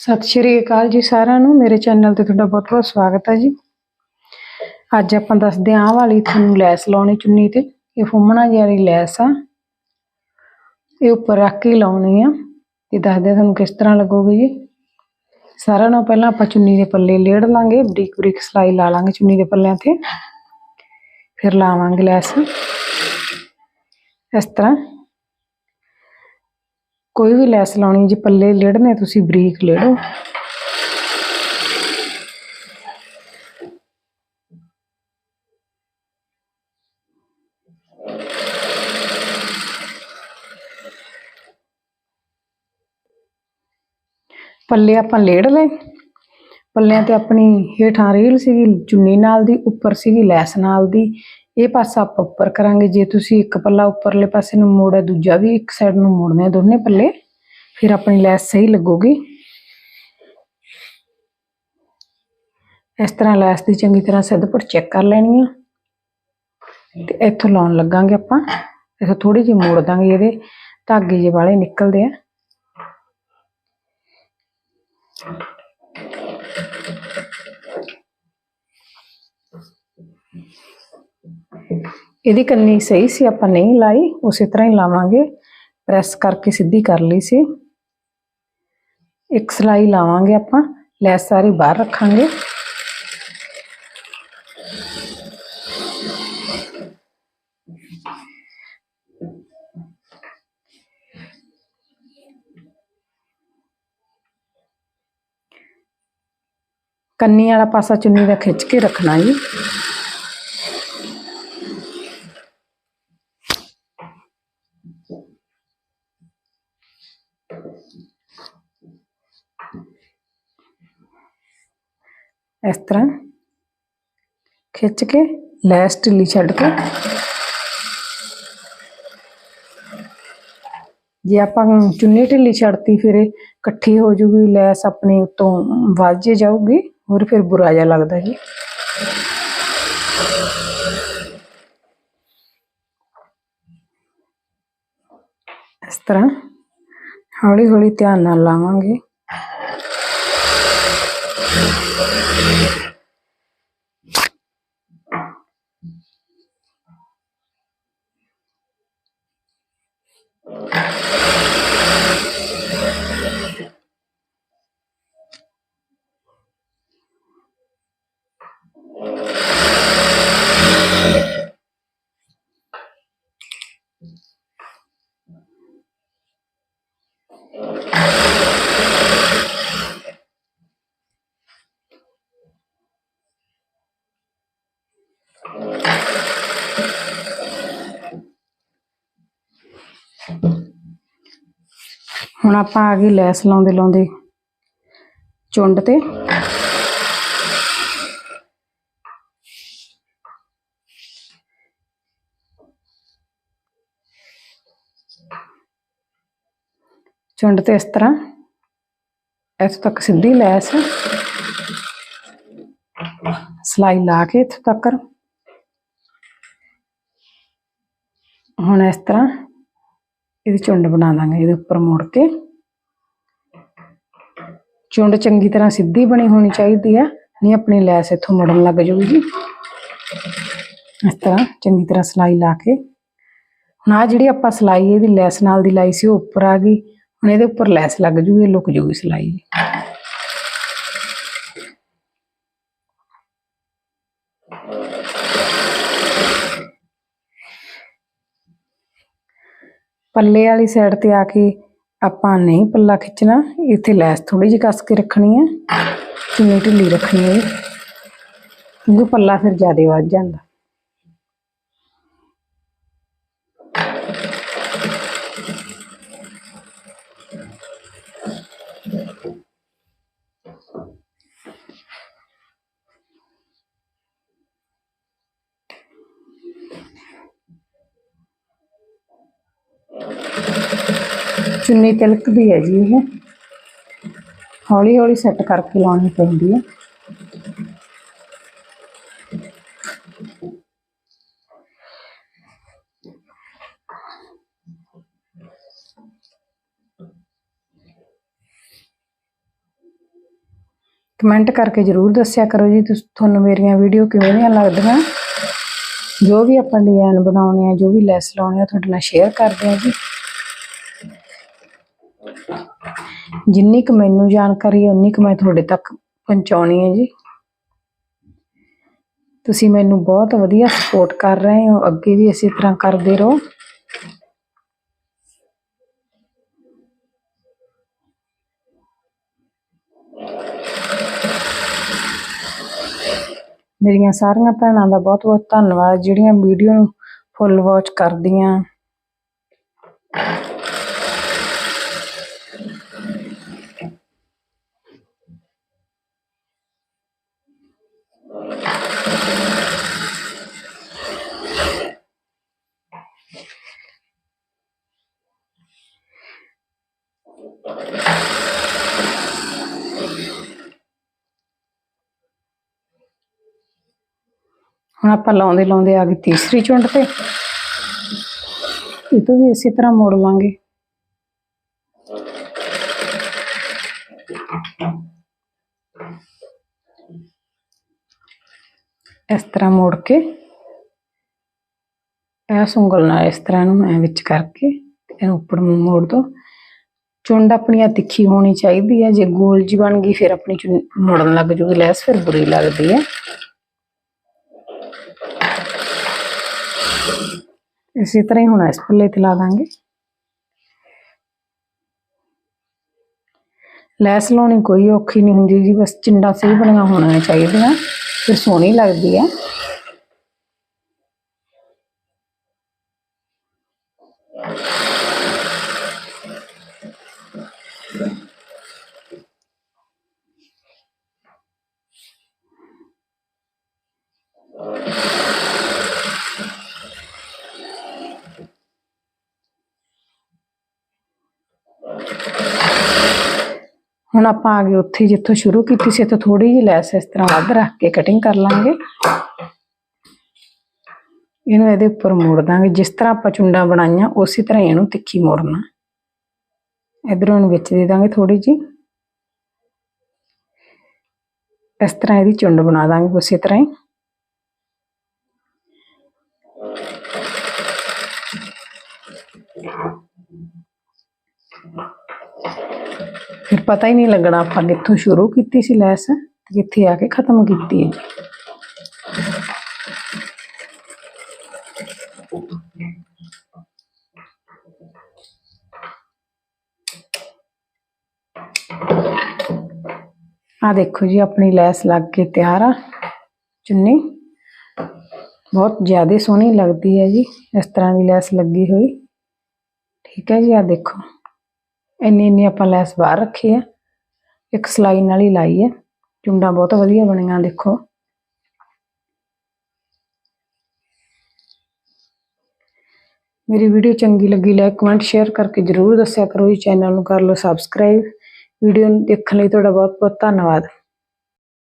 ਸਤਿ ਸ਼੍ਰੀ ਅਕਾਲ ਜੀ ਸਾਰਿਆਂ ਨੂੰ। ਮੇਰੇ ਚੈਨਲ ਤੇ ਤੁਹਾਡਾ ਬਹੁਤ ਬਹੁਤ ਸਵਾਗਤ ਹੈ ਜੀ। ਅੱਜ ਆਪਾਂ ਦੱਸਦੇ ਆਂ ਵਾਲੀ ਤੁਹਾਨੂੰ ਲੈਸ ਲਾਉਣੀ ਚੁੰਨੀ ਤੇ। ਇਹ ਫੁੰਮਣਾ ਜਿਹੀ ਲੈਸ ਆ। ਇਹ ਉੱਪਰ ਰੱਖ ਕੇ ਲਾਉਣੀ ਆ। ਤੇ ਦੱਸਦੇ ਤੁਹਾਨੂੰ ਕਿਸ ਤਰ੍ਹਾਂ ਲੱਗੂਗੀ ਜੀ। ਸਾਰਿਆਂ ਨਾਲੋਂ ਪਹਿਲਾਂ ਆਪਾਂ ਚੁੰਨੀ ਦੇ ਪੱਲੇ ਲੇੜ ਲਾਂਗੇ। ਬਰੀਕ ਬਰੀਕ ਸਲਾਈ ਲਾ ਲਾਂਗੇ ਚੁੰਨੀ ਦੇ ਪੱਲਿਆਂ ਤੇ। ਫਿਰ ਲਾਵਾਂਗੇ ਲੈਸ। ਇਸ ਤਰ੍ਹਾਂ ਕੋਈ ਵੀ ਲੈਸ ਲਾਉਣੀ ਜੇ, ਪੱਲੇ ਲੇੜਨੇ, ਤੁਸੀਂ ਬਰੀਕ ਲੇੜੋ। ਪੱਲੇ ਆਪਾਂ ਲੇੜ ਲਏ। ਪੱਲਿਆਂ ਤੇ ਆਪਣੀ ਹੇਠਾਂ ਰੀਲ ਸੀਗੀ, ਚੁੰਨੀ ਨਾਲ ਦੀ, ਉੱਪਰ ਸੀਗੀ, ਲੈਸ ਨਾਲ ਦੀ। ਇਹ ਪਾਸਾ ਆਪਾਂ ਉੱਪਰ ਕਰਾਂਗੇ। ਜੇ ਤੁਸੀਂ ਇੱਕ ਪੱਲਾ ਉੱਪਰਲੇ ਪਾਸੇ ਨੂੰ ਮੋੜਿਆ ਦੂਜਾ ਵੀ ਇੱਕ ਸਾਈਡ ਨੂੰ ਮੋੜਨਾ ਆ ਦੋਨੇ ਪੱਲੇ, ਫਿਰ ਆਪਣੀ ਲੈਸ ਸਹੀ ਲੱਗੂਗੀ। ਇਸ ਤਰ੍ਹਾਂ ਲੈਸ ਦੀ ਚੰਗੀ ਤਰ੍ਹਾਂ ਸਿੱਧਪੁਰ ਚੈੱਕ ਕਰ ਲੈਣੀ ਆ। ਤੇ ਇੱਥੋਂ ਲਾਉਣ ਲੱਗਾਂਗੇ ਆਪਾਂ। ਇੱਥੋਂ ਥੋੜੀ ਜਿਹੀ ਮੋੜ ਦਾਂਗੇ ਇਹਦੇ। ਧਾਗੇ ਜਿਹੇ ਵਾਲੇ ਨਿਕਲਦੇ ਆ। ਇਹਦੀ ਕੰਨੀ ਸਹੀ ਸੀ, ਆਪਾਂ ਨਹੀਂ ਲਾਈ, ਉਸੇ ਤਰ੍ਹਾਂ ਹੀ ਲਾਵਾਂਗੇ। ਪ੍ਰੈਸ ਕਰਕੇ ਸਿੱਧੀ ਕਰ ਲਈ ਸੀ। ਇੱਕ ਸਲਾਈ ਲਾਵਾਂਗੇ ਆਪਾਂ, ਲੈਸ ਸਾਰੀ ਬਾਹਰ ਰੱਖਾਂਗੇ। ਕੰਨੀ ਵਾਲਾ ਪਾਸਾ ਚੁੰਨੀ ਦਾ ਖਿੱਚ ਕੇ ਰੱਖਣਾ ਜੀ। ਇਸ ਤਰ੍ਹਾਂ ਖਿੱਚ ਕੇ ਲੈਸ ਢਿੱਲੀ ਛੱਡ ਕੇ ਜੇ ਆਪਾਂ ਚੁੰਨੀ ਢਿੱਲੀ ਛੱਡਤੀ ਫਿਰ ਇਹ ਇਕੱਠੀ ਹੋ ਜੂਗੀ ਲੈਸ ਆਪਣੀ ਉਤੋਂ ਵਾਜੇ ਜਾਊਗੀ ਹੋਰ ਫਿਰ ਬੁਰਾ ਜਿਹਾ ਲੱਗਦਾ ਜੀ ਇਸ ਤਰ੍ਹਾਂ ਹੌਲੀ ਹੌਲੀ ਧਿਆਨ ਨਾਲ ਲਾਵਾਂਗੇ Uh, ਹੁਣ ਆਪਾਂ ਆ ਗਈ ਲੈਸ ਲਾਉਂਦੇ ਲਾਉਂਦੇ ਚੁੰਡ ਤੇ। ਚੁੰਡ ਤੇ ਇਸ ਤਰ੍ਹਾਂ। ਇੱਥੋਂ ਤੱਕ ਸਿੱਧੀ ਲੈਸ। ਸਲਾਈ ਲਾ ਕੇ ਇੱਥੋਂ ਤੱਕ। ਹੁਣ ਇਸ ਤਰ੍ਹਾਂ। ਇਹਦੀ ਚੁੰਡ ਬਣਾ ਦਾਂਗੇ, ਇਹਦੇ ਉੱਪਰ ਮੋੜ ਕੇ। ਚੁੰਡ ਚੰਗੀ ਤਰ੍ਹਾਂ ਸਿੱਧੀ ਬਣੀ ਹੋਣੀ ਚਾਹੀਦੀ ਆ, ਨਹੀਂ ਆਪਣੀ ਲੈਸ ਇੱਥੋਂ ਮੁੜਨ ਲੱਗ ਜਾਊਗੀ ਇਸ ਤਰ੍ਹਾਂ ਚੰਗੀ ਤਰ੍ਹਾਂ ਸਲਾਈ ਲਾ ਕੇ। ਹੁਣ ਆ ਜਿਹੜੀ ਆਪਾਂ ਸਲਾਈ, ਇਹਦੀ ਲੈਸ ਨਾਲ ਦੀ ਲਾਈ ਸੀ, ਉਹ ਉੱਪਰ ਆ ਗਈ। ਹੁਣ ਇਹਦੇ ਉੱਪਰ ਲੈਸ ਲੱਗ ਜੂਗੀ ਲੁਕ ਜੂਗੀ ਸਲਾਈ। ਪੱਲੇ ਵਾਲੀ ਸਾਈਡ ਤੇ ਆ ਕੇ ਆਪਾਂ ਨਹੀਂ ਪੱਲਾ ਖਿੱਚਣਾ, ਇੱਥੇ ਲੈਸ ਥੋੜੀ ਜਿਹੀ ਕੱਸ ਕੇ ਰੱਖਣੀ ਹੈ। ਚੁੰਨੀ ਢਿੱਲੀ ਰੱਖਣੀ ਹੈ ਕਿਉਂਕਿ ਪੱਲਾ ਫਿਰ ਜ਼ਿਆਦਾ ਵੱਧ ਜਾਂਦਾ। ਚੁੰਨੀ ਤਿਲਕਦੀ ਹੈ ਜੀ ਇਹ। ਹੌਲੀ ਹੌਲੀ ਸੈੱਟ ਕਰਕੇ ਲਾਉਣੀ ਪੈਂਦੀ ਹੈ। ਕਮੈਂਟ ਕਰਕੇ ਜਰੂਰ ਦੱਸਿਆ ਕਰੋ ਜੀ, ਤੁਸ- ਤੁਹਾਨੂੰ ਮੇਰੀਆਂ ਵੀਡੀਓ ਕਿਵੇਂ ਦੀਆਂ ਲੱਗਦੀਆਂ? ਜੋ ਵੀ ਆਪਾਂ ਡਿਜ਼ਾਈਨ ਬਣਾਉਣੇ ਆ, ਜੋ ਵੀ ਲੈਸ ਲਾਉਣੇ ਆ, ਤੁਹਾਡੇ ਨਾਲ ਸ਼ੇਅਰ ਕਰਦੇ ਆ ਜੀ। ਜਿੰਨੀ ਕੁ ਮੈਨੂੰ ਜਾਣਕਾਰੀ ਹੈ, ਉਨੀ ਕੁ ਮੈਂ ਤੁਹਾਡੇ ਤੱਕ ਪਹੁੰਚਾਉਣੀ ਹੈ ਜੀ। ਤੁਸੀਂ ਮੈਨੂੰ ਬਹੁਤ ਵਧੀਆ ਸਪੋਰਟ ਕਰ ਰਹੇ ਹੋ, ਅੱਗੇ ਵੀ ਇਸੇ ਤਰ੍ਹਾਂ ਕਰਦੇ ਰਹੋ। ਮੇਰੀਆਂ ਸਾਰੀਆਂ ਭੈਣਾਂ ਦਾ ਬਹੁਤ ਬਹੁਤ ਧੰਨਵਾਦ, ਜਿਹੜੀਆਂ ਵੀਡੀਓ ਨੂੰ ਫੁੱਲ ਵਾਚ ਕਰਦੀਆਂ। ਹੁਣ ਆਪਾਂ ਲਾਉਂਦੇ ਲਾਉਂਦੇ ਆ ਗਏ ਤੀਸਰੀ ਚੁੰਡ ਤੇ। ਇਹ ਤੋਂ ਵੀ ਇਸੇ ਤਰ੍ਹਾਂ ਮੋੜ ਲਾਂਗੇ। ਇਸ ਤਰ੍ਹਾਂ ਮੋੜ ਕੇ ਇਸ ਉਂਗਲ ਨਾਲ ਇਸ ਤਰ੍ਹਾਂ ਨੂੰ ਐ ਵਿੱਚ ਕਰਕੇ ਇਹਨੂੰ ਉੱਪਰ ਨੂੰ ਮੋੜ ਦੋ। ਚੁੰਡ ਆਪਣੀ ਤਿੱਖੀ ਹੋਣੀ ਚਾਹੀਦੀ ਹੈ। ਜੇ ਗੋਲ ਜੀ ਬਣ ਗਈ, ਫਿਰ ਆਪਣੀ ਮੁੜਨ ਲੱਗ ਜੂਗੀ ਲੈਸ, ਫਿਰ ਬੁਰੀ ਲੱਗਦੀ ਹੈ। ਇਸੇ ਤਰ੍ਹਾਂ ਹੀ ਹੁਣ ਇਸ ਪੱਲੇ ਤੇ ਲਾ ਦਾਂਗੇ। ਲੈਸ ਲਾਉਣੀ ਕੋਈ ਔਖੀ ਨਹੀਂ ਹੁੰਦੀ ਜੀ, ਬਸ ਚਿੰਡਾ ਸਹੀ ਬਣੀਆਂ ਹੋਣੀਆਂ ਚਾਹੀਦੀਆਂ, ਫਿਰ ਸੋਹਣੀ ਲੱਗਦੀ ਹੈ। ਹੁਣ ਆਪਾਂ ਆ ਗਏ ਉੱਥੇ, ਜਿੱਥੋਂ ਸ਼ੁਰੂ ਕੀਤੀ ਸੀ, ਇੱਥੋਂ ਥੋੜੀ ਜਿਹੀ ਲੈਸ ਇਸ ਤਰ੍ਹਾਂ ਵੱਧ ਰੱਖ ਕੇ ਕਟਿੰਗ ਕਰ ਲਾਂਗੇ। ਇਹਨੂੰ ਇਹਦੇ ਉੱਪਰ ਮੋੜ ਦਾਂਗੇ। ਜਿਸ ਤਰ੍ਹਾਂ ਆਪਾਂ ਚੁੰਡਾਂ ਬਣਾਈਆਂ, ਉਸੇ ਤਰ੍ਹਾਂ ਹੀ ਇਹਨੂੰ ਤਿੱਖੀ ਮੋੜਨਾ। ਇਧਰੋਂ ਇਹਨੂੰ ਵਿੱਚ ਦੇ ਦਾਂਗੇ ਥੋੜੀ ਜਿਹੀ। ਇਸ ਤਰ੍ਹਾਂ ਇਹਦੀ ਚੁੰਡ ਬਣਾ ਦਾਂਗੇ ਉਸੇ ਤਰ੍ਹਾਂ ਹੀ। ਫਿਰ ਪਤਾ ਹੀ ਨਹੀਂ ਲੱਗਣਾ ਆਪਾਂ ਕਿੱਥੋਂ ਸ਼ੁਰੂ ਕੀਤੀ ਸੀ ਲੈਸ ਤੇ ਕਿੱਥੇ ਆ ਕੇ ਖਤਮ ਕੀਤੀ ਹੈ ਜੀ ਆ ਦੇਖੋ ਜੀ ਆਪਣੀ ਲੈਸ ਲੱਗ ਕੇ ਤਿਆਰ ਆ ਚੁੰਨੀ ਬਹੁਤ ਜ਼ਿਆਦਾ ਸੋਹਣੀ ਲੱਗਦੀ ਹੈ ਜੀ ਇਸ ਤਰ੍ਹਾਂ ਦੀ ਲੈਸ ਲੱਗੀ ਹੋਈ ਠੀਕ ਹੈ ਜੀ ਆ ਦੇਖੋ ਇੰਨੀ ਇੰਨੀ ਆਪਾਂ ਲੈਸ ਬਾਹਰ ਰੱਖੀ ਹੈ ਇੱਕ ਸਲਾਈ ਨਾਲ ਹੀ ਲਾਈ ਹੈ ਚੁੰਡਾਂ ਬਹੁਤ ਵਧੀਆ ਬਣੀਆਂ, ਦੇਖੋ। ਮੇਰੀ ਵੀਡੀਓ ਚੰਗੀ ਲੱਗੀ, ਲਾਈਕ, ਕਮੈਂਟ, ਸ਼ੇਅਰ ਕਰਕੇ ਜਰੂਰ ਦੱਸਿਆ ਕਰੋ ਜੀ। ਚੈਨਲ ਨੂੰ ਕਰ ਲਓ ਸਬਸਕ੍ਰਾਈਬ। ਵੀਡੀਓ ਨੂੰ ਦੇਖਣ ਲਈ ਤੁਹਾਡਾ ਬਹੁਤ ਬਹੁਤ ਧੰਨਵਾਦ।